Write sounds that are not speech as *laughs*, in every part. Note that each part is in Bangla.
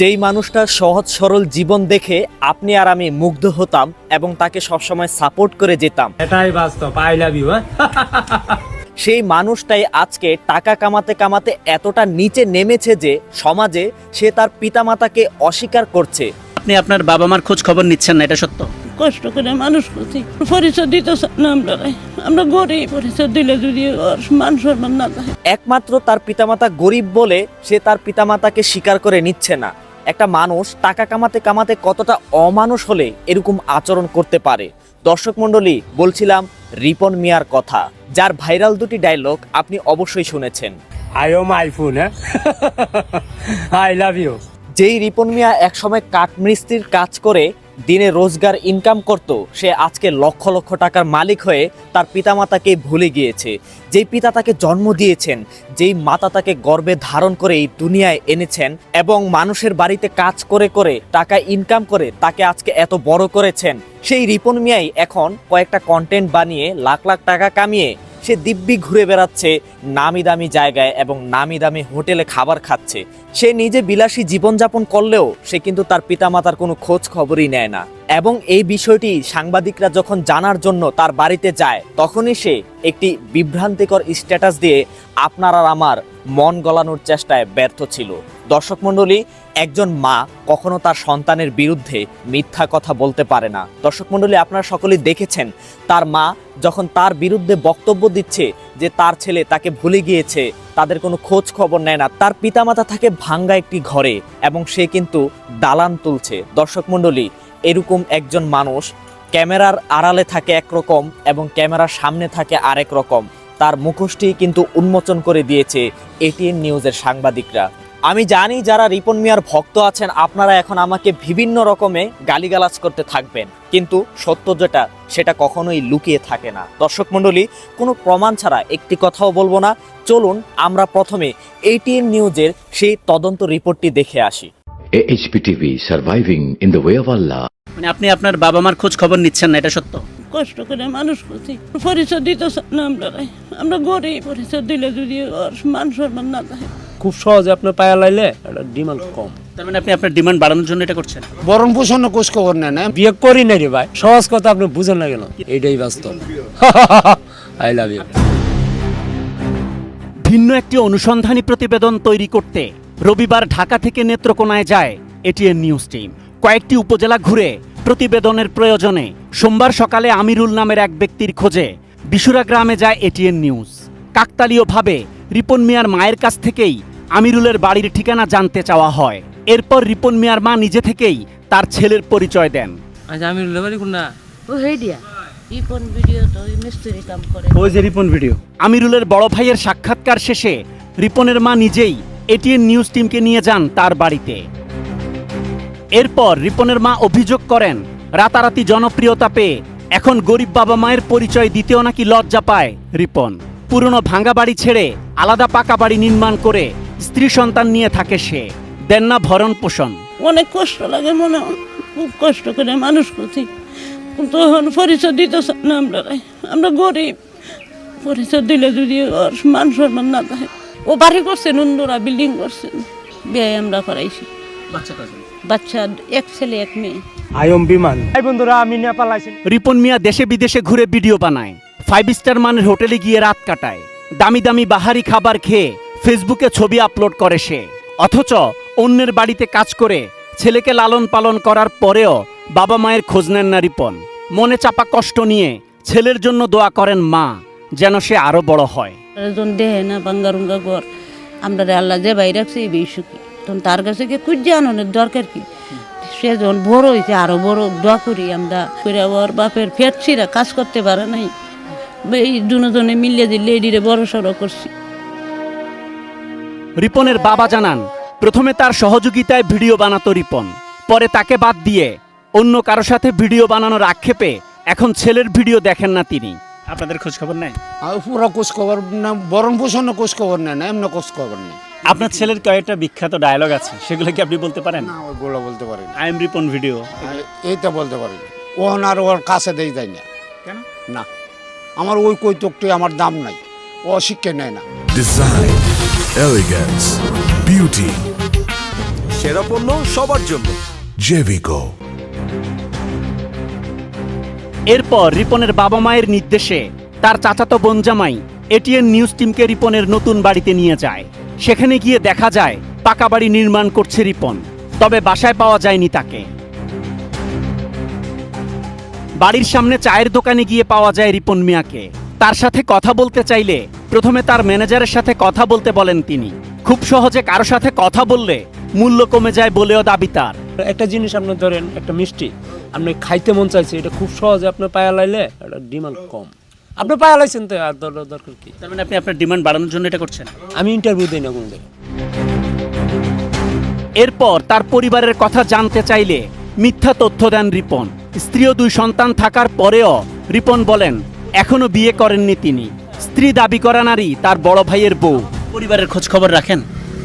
যেই মানুষটার সহজ সরল জীবন দেখে আপনি আর আমি মুগ্ধ হতাম এবং তাকে সবসময় সাপোর্ট করে যেতাম। এটাই বাস্তব আই লাভ ইউ সেই মানুষটাই আজকে টাকা কামাতে কামাতে এতটা নিচে নেমেছে যে সমাজে সে তার পিতামাতাকে অস্বীকার করছে। আপনি আপনার বাবা মার খোঁজ খবর নিচ্ছেন না এটা সত্য? কষ্ট করে মানুষ করছি পরিচয় দিতে না আমরা আমরা গরিব পরিচয় দিলে যদি মান সম্মান না একমাত্র তার পিতামাতা গরিব বলে সে তার পিতামাতাকে স্বীকার করে নিচ্ছে না। একটা মানুষ টাকা কামাতে কামাতে কতটা অমানুষ হলে এরকম আচরণ করতে পারে? দর্শক মণ্ডলী বলছিলাম রিপন মিয়ার কথা যার ভাইরাল দুটি ডায়লগ আপনি অবশ্যই শুনেছেন। আই ও মাই ফোন হ্যাঁ? *laughs* I love you. যেই রিপন মিয়া একসময় কাঠমিস্ত্রির কাজ করে দিনে রোজগার ইনকাম করত, সে আজকে লক্ষ লক্ষ টাকার মালিক হয়ে তার পিতামাতাকে ভুলে গিয়েছে। যেই পিতা তাকে জন্ম দিয়েছেন, যেই মাতা তাকে গর্বে ধারণ করে এই দুনিয়ায় এনেছেন এবং মানুষের বাড়িতে কাজ করে করে টাকা ইনকাম করে তাকে আজকে এত বড় করেছেন, সেই রিপন মিয়াই এখন কয়েকটা কন্টেন্ট বানিয়ে লাখ লাখ টাকা কামিয়ে সে দিব্যি ঘুরে বেড়াচ্ছে নামি দামি জায়গায় এবং নামি দামি হোটেলে খাবার খাচ্ছে। সে নিজে বিলাসী জীবনযাপন করলেও সে কিন্তু তার পিতামাতার কোনো খোঁজ খবরই নেয় না। এবং এই বিষয়টি সাংবাদিকরা যখন জানার জন্য তার বাড়িতে যায়, তখনই সে একটি বিভ্রান্তিকর স্ট্যাটাস দিয়ে আপনার আর আমার মন গলানোর চেষ্টায় ব্যর্থ ছিল। দর্শক মণ্ডলী একজন মা কখনো তার সন্তানের বিরুদ্ধে মিথ্যা কথা বলতে পারে না। দর্শক মণ্ডলী, আপনারা সকলেই দেখেছেন, তার মা যখন তার বিরুদ্ধে বক্তব্য দিচ্ছে যে তার ছেলে তাকে ভুলে গিয়েছে, তাদের কোনো খোঁজ খবর নেয় না, তার পিতামাতা থাকে ভাঙ্গা একটি ঘরে এবং সে কিন্তু দালান তুলছে। দর্শক মণ্ডলী, এরকম একজন মানুষ ক্যামেরার আড়ালে থাকে একরকম এবং ক্যামেরার সামনে থাকে আরেক রকম। তার মুখোশটি কিন্তু উন্মোচন করে দিয়েছে এটিএন নিউজের সাংবাদিকরা। আমি জানি যারা রিপন মিয়ার ভক্ত আছেন আপনারা এখন আমাকে বিভিন্ন রকমে গালিগালাজ করতে থাকবেন। কিন্তু সত্য যেটা সেটা কখনোই লুকিয়ে থাকে না। দর্শক মণ্ডলী কোনো প্রমাণ ছাড়া একটি কথাও বলব না। চলুন আমরা প্রথমে এটিএন নিউজের সেই তদন্ত রিপোর্টটি দেখে আসি. মানে আপনি আপনার বাবা মার খোঁজ খবর নিচ্ছেন না এটা সত্য? কষ্ট করে মানুষ করছি। পরিচয় দিতে না আমরা আমরা গরিব পরিচয় দিলে যদি ওর মান সম্মান না থাকে। খুব সহজে আপনার পায়া লাইলে এটা ডিমান্ড কম। তার মানে আপনি আপনার ডিমান্ড বাড়ানোর জন্য এটা করছেন? বরং পোষণ কোষ খবর নেন হ্যাঁ? বিয়ে করি নাই রে ভাই। সহজ কথা আপনি বুঝেন না কেন। এইটাই বাস্তব। আই লাভ ইউ ভিন্ন একটি অনুসন্ধানী প্রতিবেদন তৈরি করতে রবিবার ঢাকা থেকে নেত্রকোনায় যায় এটিএন নিউজ টিম কয়েকটি উপজেলা ঘুরে প্রতিবেদনের প্রয়োজনে সোমবার সকালে আমিরুল নামের এক ব্যক্তির খোঁজে বিশুরা গ্রামে যায় এটিএন নিউজ। কাকতালীয়ভাবে রিপন মিয়ার মায়ের কাছ থেকেই আমিরুলের বাড়ির ঠিকানা জানতে চাওয়া হয়। এরপর রিপন মিয়ার মা নিজে থেকেই তার ছেলের পরিচয় দেন। আচ্ছা আমি কোন ও হেই দিয়া ভিডিও তো মিস্ত্রি কাম করে। ওই যে রিপন ভিডিও। আমিরুলের বড় ভাইয়ের সাক্ষাৎকার শেষে রিপনের মা নিজেই এটিএন নিউজ টিমকে নিয়ে যান তার বাড়িতে। এরপর রিপনের মা অভিযোগ করেন, রাতারাতি জনপ্রিয়তা পেয়ে এখন গরিব বাবা মায়ের পরিচয় দিতেও নাকি লজ্জা পায় রিপন। পুরনো ভাঙা বাড়ি ছেড়ে আলাদা পাকা বাড়ি নির্মাণ করে স্ত্রী সন্তান নিয়ে থাকে সে। দেন না ভরণ পোষণ। অনেক কষ্ট লাগে মনে। খুব কষ্ট করে মানুষ করছি। কিন্তু এখন পরিচয় দিতে না আমরা। আমরা গরিব। পরিচয় দিলে যদি ওর মান সম্মান না থাকে। ও বাড়ি করছেন, অন্যরা বিল্ডিং করছেন। বিয়ে আমরা করাইছি। বাচ্চা এক ছেলে এক মেয়ে। আইএম বিমান। এই বন্ধুরা আমি নেপাল আইছি। রিপন মিয়া দেশে বিদেশে ঘুরে ভিডিও বানায়। ফাইভ স্টার মানের হোটেলে গিয়ে রাত কাটায়। দামি দামি বাহারি খাবার খেয়ে ফেসবুকে ছবি আপলোড করে সে। অথচ অন্যের বাড়িতে কাজ করে ছেলেকে লালন পালন করার পরেও বাবা মায়ের খোঁজ নেন না রিপন। মনে চাপা কষ্ট নিয়ে ছেলের জন্য দোয়া করেন মা যেন সে আরও বড় হয়। দেহে না বাঙ্গারুঙ্গা ঘর। আমরা আল্লাহ যে বাইরে রাখছে এই বেশি সুখী। তখন তার কাছে কি খুঁজে আনন্দের দরকার কি? সে যখন বড় হয়েছে আরও বড় দোয়া করি আমরা করে ওর বাপের ফেটছিরা কাজ করতে পারে নাই। এই দুজনে মিলিয়ে দিলে লেডিরে বড় সড়ো করছি। রিপনের বাবা জানান প্রথমে তার সহযোগিতায় ভিডিও বানাতো রিপন পরে তাকে বাদ দিয়ে অন্য কারও সাথে ভিডিও বানানোর আক্ষেপে এখন ছেলের ভিডিও দেখেন না তিনি। আপনাদের খোঁজ খবর নেই? আর পুরো কোষ খবর না বরং পোষণ কোষ খবর নেন এমনি কোষ খবর নেই। আপনার ছেলের কয়েকটা বিখ্যাত ডায়লগ আছে সেগুলো কি আপনি বলতে পারেন? না ওইগুলো বলতে পারি না। আই এম রিপন ভিডিও এইটা বলতে পারি না। ওহন আর ওর কাছে দেই যায় না। কেন? না। আমার ওই কৈতকটি আমার দাম নাই। ও শিক্ষা নেয় না। Design, elegance, বিউটি সেরা পণ্য সবার জন্য। Jevico. এরপর রিপনের বাবা মায়ের নির্দেশে তার চাচাতো বোন জামাই এটিএন নিউজ টিমকে রিপনের নতুন বাড়িতে নিয়ে যায়। সেখানে গিয়ে দেখা যায় পাকা বাড়ি নির্মাণ করছে রিপন। তবে বাসায় পাওয়া যায়নি তাকে। বাড়ির সামনে চায়ের দোকানে গিয়ে পাওয়া যায় রিপন মিয়াকে। তার সাথে কথা বলতে চাইলে প্রথমে তার ম্যানেজারের সাথে কথা বলতে বলেন তিনি। খুব সহজে কারও সাথে কথা বললে মূল্য কমে যায় বলেও দাবি তার। একটা জিনিস আপনি ধরেন, একটা মিষ্টি, আপনি খাইতে মন চাইছে, এটা খুব সহজে আপনার পায়া লাইলে ডিমান্ড কম। আপনি পায়া লাইছেন তো আর দর- দরকার কি? তার মানে আপনি আপনার ডিমান্ড বাড়ানোর জন্য এটা করছেন? আমি ইন্টারভিউ দিই না কোনো এরপর তার পরিবারের কথা জানতে চাইলে মিথ্যা তথ্য দেন রিপন। স্ত্রী ও দুই সন্তান থাকার পরেও রিপন বলেন এখনও বিয়ে করেননি তিনি। স্ত্রী দাবি করা নারী তার বড় ভাইয়ের বউ। পরিবারের খোঁজ খবর রাখেন?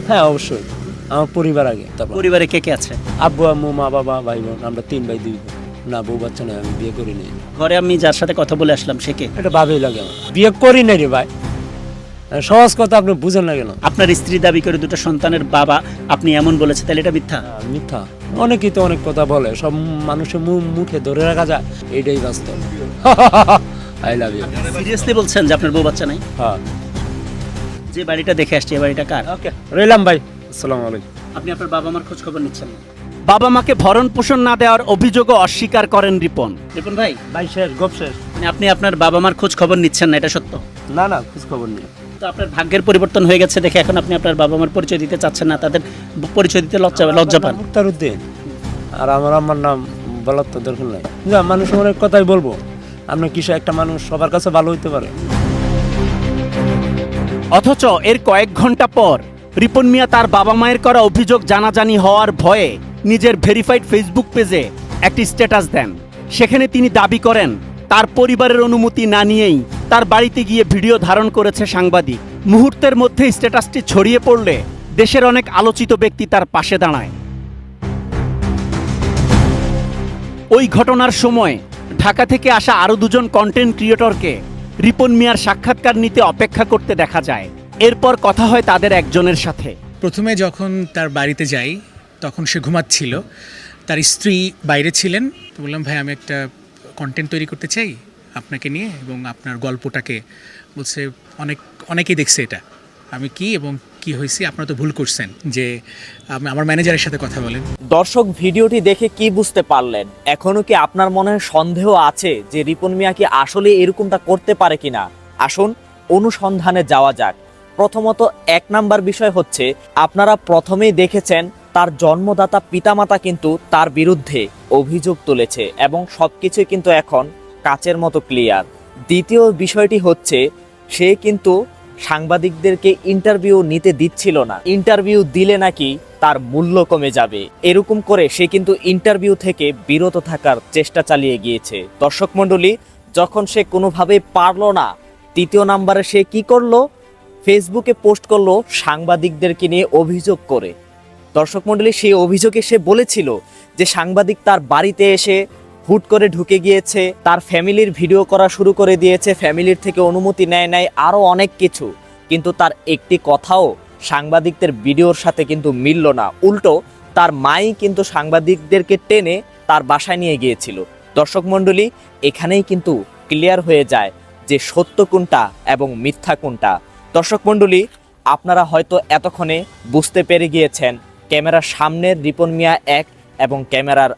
হ্যাঁ অবশ্যই। আমার পরিবার আগে তারপর। পরিবারে কে কে আছে? আব্বু আম্মু মা বাবা ভাই বোন আমরা তিন ভাই দুই বোন। না বউ বাচ্চা নয় আমি বিয়ে করি নাই। ঘরে আমি যার সাথে কথা বলে আসলাম সে কে? এটা ভাবেই লাগে আমার। বিয়ে করি নাই রে ভাই। সহজ কথা আপনি বুঝেন না কেন? আপনার স্ত্রী দাবি করে দুটো সন্তানের বাবা আপনি এমন বলেছে তাহলে এটা মিথ্যা? মিথ্যা। অনেকেই তো অনেক কথা বলে সব মানুষের মুখে ধরে রাখা যায়। এটাই বাস্তব। আই লাভ ইউ সিরিয়াসলি বলছেন যে আপনার বউ বাচ্চা নাই? হ্যাঁ। যে বাড়িটা দেখে আসছে এই বাড়িটা কার? ওকে রইলাম ভাই। আসসালামু আলাইকুম। আপনি আপনার বাবা মার খোঁজ খবর নিচ্ছেন না? বাবা মাকে ভরণ পোষণ না দেওয়ার অভিযোগও অস্বীকার করেন রিপন। রিপন ভাই ভাই শেষ গপ শেষ মানে আপনি আপনার বাবা মার খোঁজ খবর নিচ্ছেন না এটা সত্য? না না খোঁজ খবর নেই। তো আপনার ভাগ্যের পরিবর্তন হয়ে গেছে দেখে এখন আপনি আপনার বাবা মার পরিচয় দিতে চাচ্ছেন না তাদের পরিচয় দিতে লজ্জা লজ্জা পান। মুক্তার উদ্দিন। আর আমার আমার নাম বলার তো দরকার নাই। যা মানুষ অনেক কথাই বলব আপনি কিসে একটা মানুষ সবার কাছে ভালো হইতে পারে? অথচ এর কয়েক ঘণ্টা পর রিপন মিয়া তার বাবা মায়ের করা অভিযোগ জানাজানি হওয়ার ভয়ে নিজের ভেরিফাইড ফেসবুক পেজে একটি স্ট্যাটাস দেন। সেখানে তিনি দাবি করেন, তার পরিবারের অনুমতি না নিয়েই তার বাড়িতে গিয়ে ভিডিও ধারণ করেছে সাংবাদিক। মুহূর্তের মধ্যে স্ট্যাটাসটি ছড়িয়ে পড়লে দেশের অনেক আলোচিত ব্যক্তি তার পাশে দাঁড়ায়। ওই ঘটনার সময় ঢাকা থেকে আসা আরও দুজন কন্টেন্ট ক্রিয়েটরকে রিপন মিয়ার সাক্ষাৎকার নিতে অপেক্ষা করতে দেখা যায়। এরপর কথা হয় তাদের একজনের সাথে। প্রথমে যখন তার বাড়িতে যাই তখন সে ঘুমাচ্ছিল। তার স্ত্রী বাইরে ছিলেন। তো বললাম ভাই আমি একটা কন্টেন্ট তৈরি করতে চাই আপনাকে নিয়ে এবং আপনার গল্পটাকে। বলছে অনেক অনেকেই দেখছে এটা। আমি কি এবং কি হয়েছি আপনারা তো ভুল করছেন যে আমি আমার ম্যানেজারের সাথে কথা বলেন। দর্শক ভিডিওটি দেখে কি বুঝতে পারলেন? এখনও কি আপনার মনে সন্দেহ আছে যে রিপন মিয়া কি আসলে এরকমটা করতে পারে কিনা? আসুন অনুসন্ধানে যাওয়া যাক। প্রথমত এক নাম্বার বিষয় হচ্ছে, আপনারা প্রথমেই দেখেছেন তার জন্মদাতা পিতামাতা কিন্তু তার বিরুদ্ধে অভিযোগ তুলেছে এবং সব কিছুই কিন্তু এখন কাচের মতো ক্লিয়ার দ্বিতীয় বিষয়টি হচ্ছে, সে কিন্তু সাংবাদিকদেরকে ইন্টারভিউ নিতে দিচ্ছিল না। ইন্টারভিউ দিলে নাকি তার মূল্য কমে যাবে। এরকম করে সে কিন্তু ইন্টারভিউ থেকে বিরত থাকার চেষ্টা চালিয়ে গিয়েছে। দর্শক মণ্ডলী, যখন সে কোনোভাবে পারল না, তৃতীয় নাম্বারে সে কি করল? ফেসবুকে পোস্ট করল সাংবাদিকদেরকে নিয়ে অভিযোগ করে। দর্শক মণ্ডলী, সেই অভিযোগে সে বলেছিল যে সাংবাদিক তার বাড়িতে এসে হুট করে ঢুকে গিয়েছে, তার ফ্যামিলির ভিডিও করা শুরু করে দিয়েছে, ফ্যামিলির থেকে অনুমতি নেয় নাই আরও অনেক কিছু। কিন্তু তার একটি কথাও সাংবাদিকদের ভিডিওর সাথে কিন্তু মিলল না। উল্টো, তার মাই কিন্তু সাংবাদিকদেরকে টেনে তার বাসায় নিয়ে গিয়েছিল। দর্শক মণ্ডলী, এখানেই কিন্তু ক্লিয়ার হয়ে যায় যে সত্য কোনটা এবং মিথ্যা কোনটা। দর্শক মণ্ডলী, আপনারা হয়তো এতক্ষণে বুঝতে পেরে গিয়েছেন, ক্যামেরার সামনের রিপন মিয়া এক এবং ক্যামেরার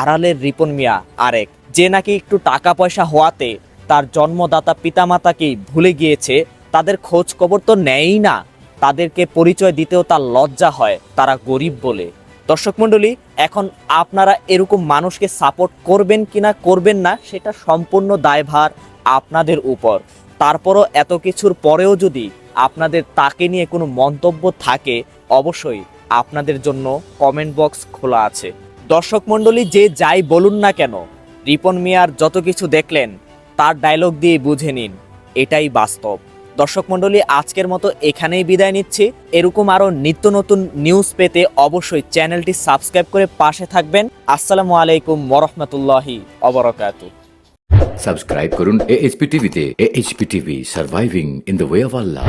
আড়ালের রিপন মিয়া আরেক। যে নাকি একটু টাকা পয়সা হওয়াতে তার জন্মদাতা পিতামাতাকেই ভুলে গিয়েছে, তাদের খোঁজ খবর তো নেয়ই না। তাদেরকে পরিচয় দিতেও তার লজ্জা হয়, তারা গরিব বলে। দর্শক মণ্ডলী, এখন আপনারা এরকম মানুষকে সাপোর্ট করবেন কিনা, করবেন না, সেটা সম্পূর্ণ দায়ভার আপনাদের উপর। তারপরও এত কিছুর পরেও যদি আপনাদের তাকে নিয়ে কোনো মন্তব্য থাকে, অবশ্যই আপনাদের জন্য কমেন্ট বক্স খোলা আছে। দর্শক মণ্ডলী, যে যাই বলুন না কেন, রিপন মিয়ার যত কিছু দেখলেন, তার ডায়লগ দিয়ে বুঝে নিন, এটাই বাস্তব। দর্শক মণ্ডলী, আজকের মতো এখানেই বিদায় নিচ্ছি। এরকম আরও নিত্য নতুন নিউজ পেতে অবশ্যই চ্যানেলটি সাবস্ক্রাইব করে পাশে থাকবেন। আসসালামু আলাইকুম মরহমতুল্লাহি অবরকাতু সাবস্ক্রাইব করুন এএচপি টিভিতে AHP TV surviving in the way of Allah